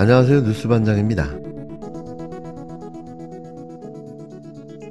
안녕하세요. 뉴스반장입니다.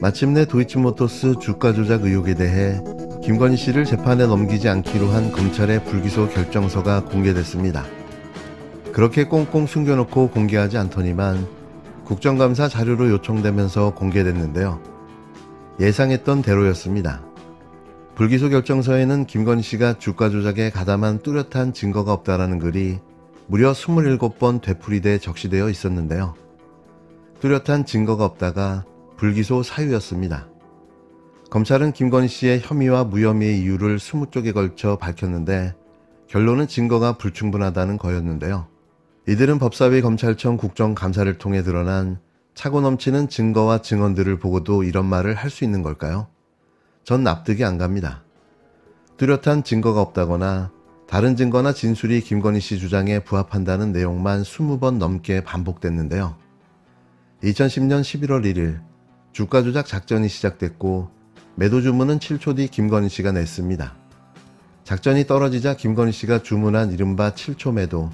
마침내 도이치모터스 주가 조작 의혹에 대해 김건희 씨를 재판에 넘기지 않기로 한 검찰의 불기소 결정서가 공개됐습니다. 그렇게 꽁꽁 숨겨놓고 공개하지 않더니만 국정감사 자료로 요청되면서 공개됐는데요. 예상했던 대로였습니다. 불기소 결정서에는 김건희 씨가 주가 조작에 가담한 뚜렷한 증거가 없다라는 글이 무려 27번 되풀이돼 적시되어 있었는데요. 뚜렷한 증거가 없다가 불기소 사유였습니다. 검찰은 김건희 씨의 혐의와 무혐의의 이유를 20쪽에 걸쳐 밝혔는데 결론은 증거가 불충분하다는 거였는데요. 이들은 법사위 검찰청 국정감사를 통해 드러난 차고 넘치는 증거와 증언들을 보고도 이런 말을 할 수 있는 걸까요? 전 납득이 안 갑니다. 뚜렷한 증거가 없다거나 다른 증거나 진술이 김건희 씨 주장에 부합한다는 내용만 20번 넘게 반복됐는데요. 2010년 11월 1일 주가 조작 작전이 시작됐고 매도 주문은 7초 뒤 김건희 씨가 냈습니다. 작전이 떨어지자 김건희 씨가 주문한 이른바 7초 매도.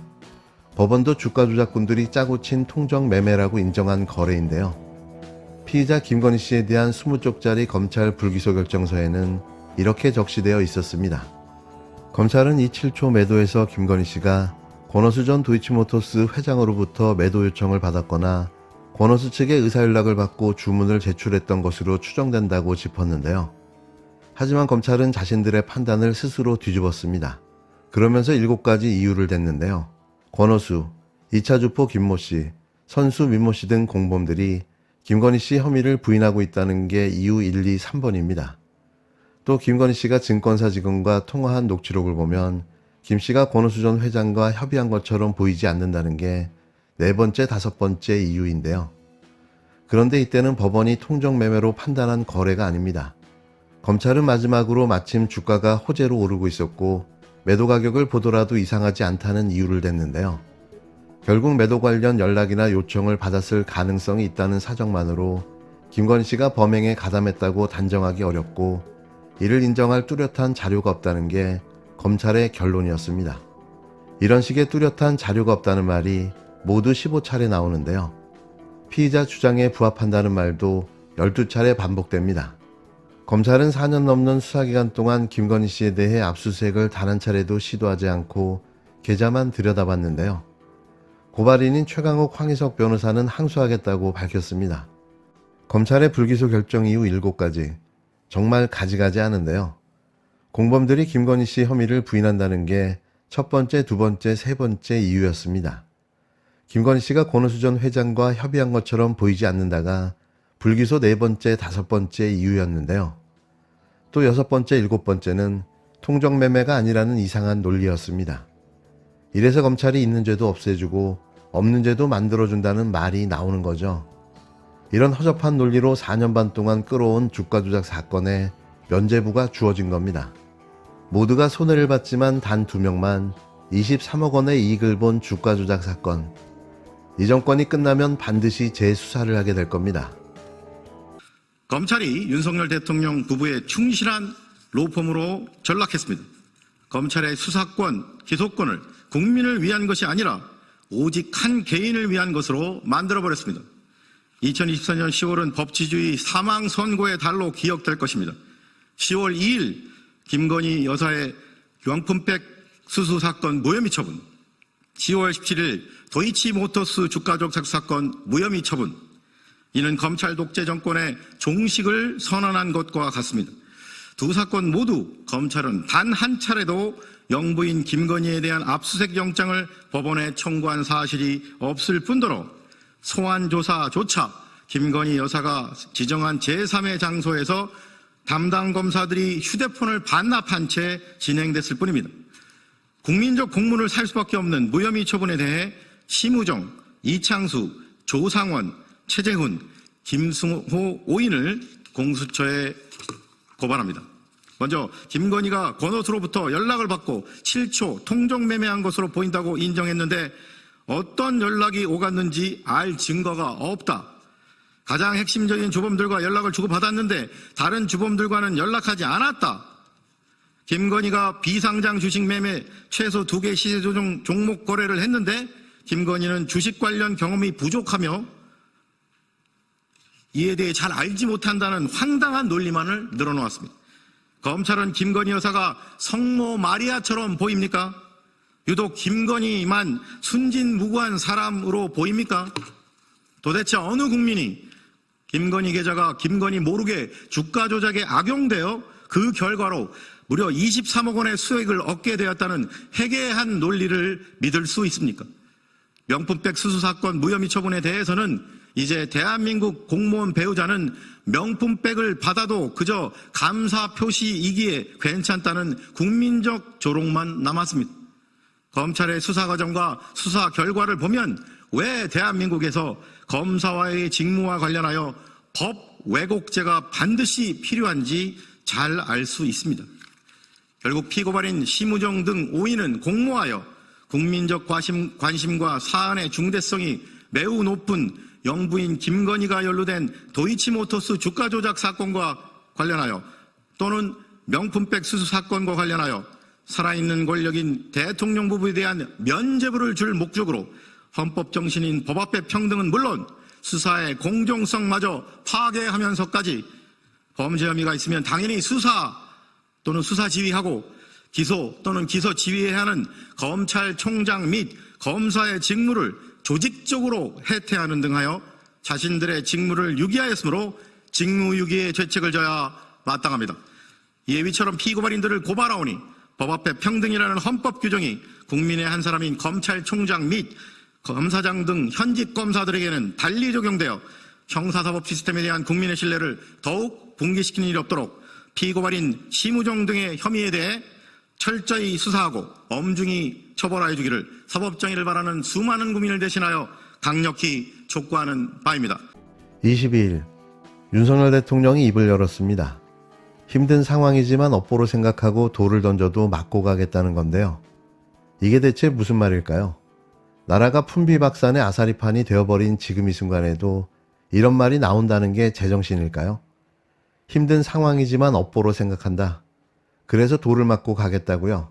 법원도 주가 조작꾼들이 짜고 친 통정 매매라고 인정한 거래인데요. 피의자 김건희 씨에 대한 20쪽짜리 검찰 불기소 결정서에는 이렇게 적시되어 있었습니다. 검찰은 이 7초 매도에서 김건희 씨가 권오수 전 도이치모터스 회장으로부터 매도 요청을 받았거나 권오수 측의 의사연락을 받고 주문을 제출했던 것으로 추정된다고 짚었는데요. 하지만 검찰은 자신들의 판단을 스스로 뒤집었습니다. 그러면서 7가지 이유를 댔는데요. 권오수, 2차 주포 김모 씨, 선수 민모 씨 등 공범들이 김건희 씨 혐의를 부인하고 있다는 게 이유 1, 2, 3번입니다. 또 김건희 씨가 증권사 직원과 통화한 녹취록을 보면 김 씨가 권오수 전 회장과 협의한 것처럼 보이지 않는다는 게 네 번째, 다섯 번째 이유인데요. 그런데 이때는 법원이 통정매매로 판단한 거래가 아닙니다. 검찰은 마지막으로 마침 주가가 호재로 오르고 있었고 매도 가격을 보더라도 이상하지 않다는 이유를 댔는데요. 결국 매도 관련 연락이나 요청을 받았을 가능성이 있다는 사정만으로 김건희 씨가 범행에 가담했다고 단정하기 어렵고 이를 인정할 뚜렷한 자료가 없다는 게 검찰의 결론이었습니다. 이런 식의 뚜렷한 자료가 없다는 말이 모두 15차례 나오는데요. 피의자 주장에 부합한다는 말도 12차례 반복됩니다. 검찰은 4년 넘는 수사기간 동안 김건희 씨에 대해 압수수색을 단 한 차례도 시도하지 않고 계좌만 들여다봤는데요. 고발인인 최강욱 황희석 변호사는 항소하겠다고 밝혔습니다. 검찰의 불기소 결정 이후 7가지, 정말 가지가지 하는데요. 공범들이 김건희 씨 혐의를 부인한다는 게 첫 번째, 두 번째, 세 번째 이유였습니다. 김건희 씨가 권오수 전 회장과 협의한 것처럼 보이지 않는다가 불기소 네 번째, 다섯 번째 이유였는데요. 또 여섯 번째, 일곱 번째는 통정매매가 아니라는 이상한 논리였습니다. 이래서 검찰이 있는 죄도 없애주고 없는 죄도 만들어준다는 말이 나오는 거죠. 이런 허접한 논리로 4년 반 동안 끌어온 주가 조작 사건에 면죄부가 주어진 겁니다. 모두가 손해를 봤지만 단 두 명만 23억 원의 이익을 본 주가 조작 사건. 이 정권이 끝나면 반드시 재수사를 하게 될 겁니다. 검찰이 윤석열 대통령 부부의 충실한 로펌으로 전락했습니다. 검찰의 수사권, 기소권을 국민을 위한 것이 아니라 오직 한 개인을 위한 것으로 만들어버렸습니다. 2024년 10월은 법치주의 사망 선고의 달로 기억될 것입니다. 10월 2일 김건희 여사의 명품백 수수 사건 무혐의 처분, 10월 17일 도이치 모터스 주가 조작 사건 무혐의 처분, 이는 검찰 독재 정권의 종식을 선언한 것과 같습니다. 두 사건 모두 검찰은 단 한 차례도 영부인 김건희에 대한 압수수색 영장을 법원에 청구한 사실이 없을 뿐더러 소환 조사조차 김건희 여사가 지정한 제3의 장소에서 담당 검사들이 휴대폰을 반납한 채 진행됐을 뿐입니다. 국민적 공문을 살 수밖에 없는 무혐의 처분에 대해 심우정, 이창수, 조상원, 최재훈, 김승호 5인을 공수처에 고발합니다. 먼저 김건희가 권오수로부터 연락을 받고 7초 통정 매매한 것으로 보인다고 인정했는데 어떤 연락이 오갔는지 알 증거가 없다. 가장 핵심적인 주범들과 연락을 주고받았는데 다른 주범들과는 연락하지 않았다. 김건희가 비상장 주식 매매 최소 두 개 시세 조정 종목 거래를 했는데 김건희는 주식 관련 경험이 부족하며 이에 대해 잘 알지 못한다는 황당한 논리만을 늘어놓았습니다. 검찰은 김건희 여사가 성모 마리아처럼 보입니까? 유독 김건희만 순진무구한 사람으로 보입니까? 도대체 어느 국민이 김건희 계좌가 김건희 모르게 주가 조작에 악용되어 그 결과로 무려 23억 원의 수익을 얻게 되었다는 해괴한 논리를 믿을 수 있습니까? 명품백 수수 사건 무혐의 처분에 대해서는 이제 대한민국 공무원 배우자는 명품백을 받아도 그저 감사 표시이기에 괜찮다는 국민적 조롱만 남았습니다. 검찰의 수사 과정과 수사 결과를 보면 왜 대한민국에서 검사와의 직무와 관련하여 법 왜곡죄가 반드시 필요한지 잘 알 수 있습니다. 결국 피고발인 심우정 등 5인은 공모하여 국민적 관심, 관심과 사안의 중대성이 매우 높은 영부인 김건희가 연루된 도이치모터스 주가 조작 사건과 관련하여 또는 명품백 수수 사건과 관련하여 살아있는 권력인 대통령 부부에 대한 면죄부를 줄 목적으로 헌법 정신인 법 앞의 평등은 물론 수사의 공정성마저 파괴하면서까지 범죄 혐의가 있으면 당연히 수사 또는 수사 지휘하고 기소 또는 기소 지휘해야 하는 검찰총장 및 검사의 직무를 조직적으로 해태하는 등 하여 자신들의 직무를 유기하였으므로 직무유기의 죄책을 져야 마땅합니다. 이에 위처럼 피고발인들을 고발하오니 법 앞에 평등이라는 헌법 규정이 국민의 한 사람인 검찰총장 및 검사장 등 현직 검사들에게는 달리 적용되어 형사사법 시스템에 대한 국민의 신뢰를 더욱 붕괴시키는 일이 없도록 피고발인 심우정 등의 혐의에 대해 철저히 수사하고 엄중히 처벌하여 주기를 사법정의를 바라는 수많은 국민을 대신하여 강력히 촉구하는 바입니다. 22일 윤석열 대통령이 입을 열었습니다. 힘든 상황이지만 업보로 생각하고 돌을 던져도 맞고 가겠다는 건데요. 이게 대체 무슨 말일까요? 나라가 품비박산의 아사리판이 되어버린 지금 이 순간에도 이런 말이 나온다는 게 제정신일까요? 힘든 상황이지만 업보로 생각한다. 그래서 돌을 맞고 가겠다고요?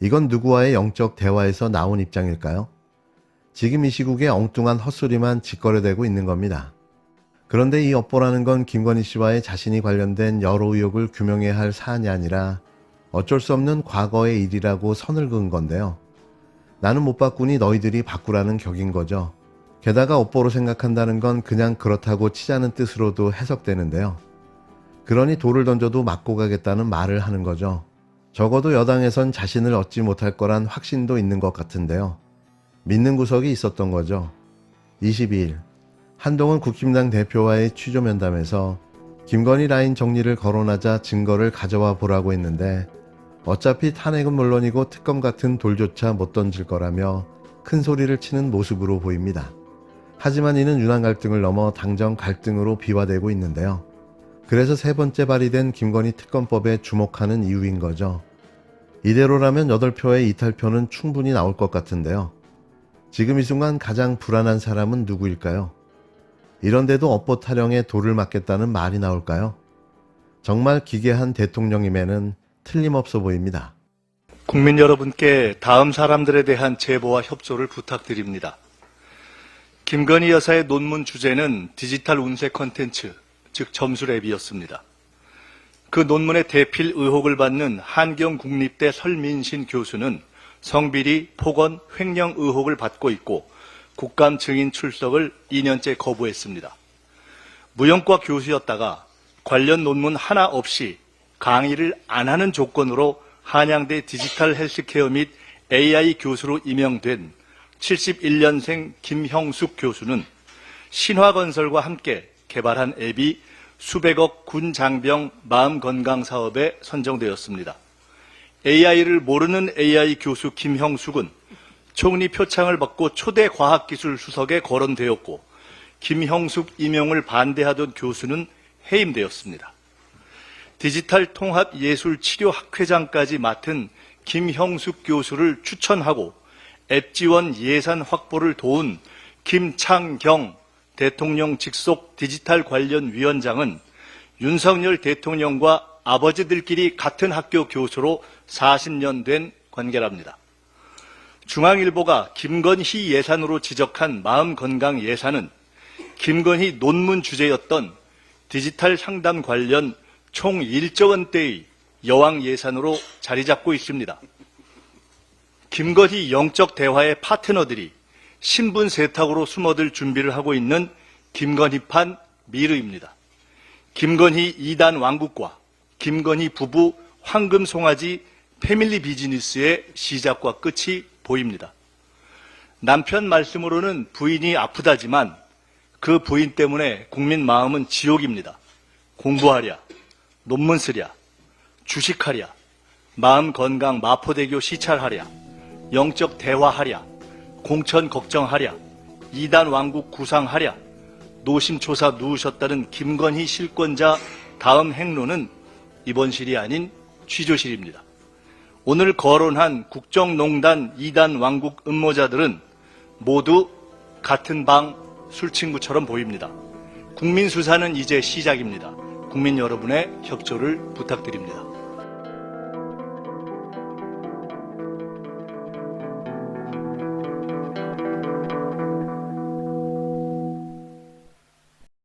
이건 누구와의 영적 대화에서 나온 입장일까요? 지금 이 시국에 엉뚱한 헛소리만 짓거려대고 있는 겁니다. 그런데 이 업보라는 건 김건희 씨와의 자신이 관련된 여러 의혹을 규명해야 할 사안이 아니라 어쩔 수 없는 과거의 일이라고 선을 그은 건데요. 나는 못 바꾸니 너희들이 바꾸라는 격인 거죠. 게다가 업보로 생각한다는 건 그냥 그렇다고 치자는 뜻으로도 해석되는데요. 그러니 돌을 던져도 맞고 가겠다는 말을 하는 거죠. 적어도 여당에선 자신을 얻지 못할 거란 확신도 있는 것 같은데요. 믿는 구석이 있었던 거죠. 22일 한동훈 국힘당 대표와의 취조 면담에서 김건희 라인 정리를 거론하자 증거를 가져와 보라고 했는데 어차피 탄핵은 물론이고 특검 같은 돌조차 못 던질 거라며 큰 소리를 치는 모습으로 보입니다. 하지만 이는 윤한 갈등을 넘어 당정 갈등으로 비화되고 있는데요. 그래서 세 번째 발의된 김건희 특검법에 주목하는 이유인 거죠. 이대로라면 8표의 이탈표는 충분히 나올 것 같은데요. 지금 이 순간 가장 불안한 사람은 누구일까요? 이런데도 업보 타령에 돌을 맞겠다는 말이 나올까요? 정말 기괴한 대통령임에는 틀림없어 보입니다. 국민 여러분께 다음 사람들에 대한 제보와 협조를 부탁드립니다. 김건희 여사의 논문 주제는 디지털 운세 컨텐츠, 즉 점수랩이었습니다. 그 논문의 대필 의혹을 받는 한경 국립대 설민신 교수는 성비리, 폭언, 횡령 의혹을 받고 있고 국감 증인 출석을 2년째 거부했습니다. 무용과 교수였다가 관련 논문 하나 없이 강의를 안 하는 조건으로 한양대 디지털 헬스케어 및 AI 교수로 임명된 71년생 김형숙 교수는 신화건설과 함께 개발한 앱이 수백억 군 장병 마음 건강 사업에 선정되었습니다. AI를 모르는 AI 교수 김형숙은 총리 표창을 받고 초대 과학기술 수석에 거론되었고 김형숙 임용을 반대하던 교수는 해임되었습니다. 디지털 통합 예술 치료 학회장까지 맡은 김형숙 교수를 추천하고 앱 지원 예산 확보를 도운 김창경 대통령 직속 디지털 관련 위원장은 윤석열 대통령과 아버지들끼리 같은 학교 교수로 40년 된 관계랍니다. 중앙일보가 김건희 예산으로 지적한 마음건강 예산은 김건희 논문 주제였던 디지털 상담 관련 총 1조 원대의 여왕 예산으로 자리 잡고 있습니다. 김건희 영적 대화의 파트너들이 신분 세탁으로 숨어들 준비를 하고 있는 김건희판 미르입니다. 김건희 2단 왕국과 김건희 부부 황금 송아지 패밀리 비즈니스의 시작과 끝이 보입니다. 남편 말씀으로는 부인이 아프다지만 그 부인 때문에 국민 마음은 지옥입니다. 공부하랴, 논문 쓰랴, 주식하랴, 마음 건강 마포대교 시찰하랴, 영적 대화하랴, 공천 걱정하랴, 이단 왕국 구상하랴, 노심초사 누우셨다는 김건희 실권자 다음 행로는 이번 실이 아닌 취조실입니다. 오늘 거론한 국정농단 이단 왕국 음모자들은 모두 같은 방 술친구처럼 보입니다. 국민수사는 이제 시작입니다. 국민 여러분의 협조를 부탁드립니다.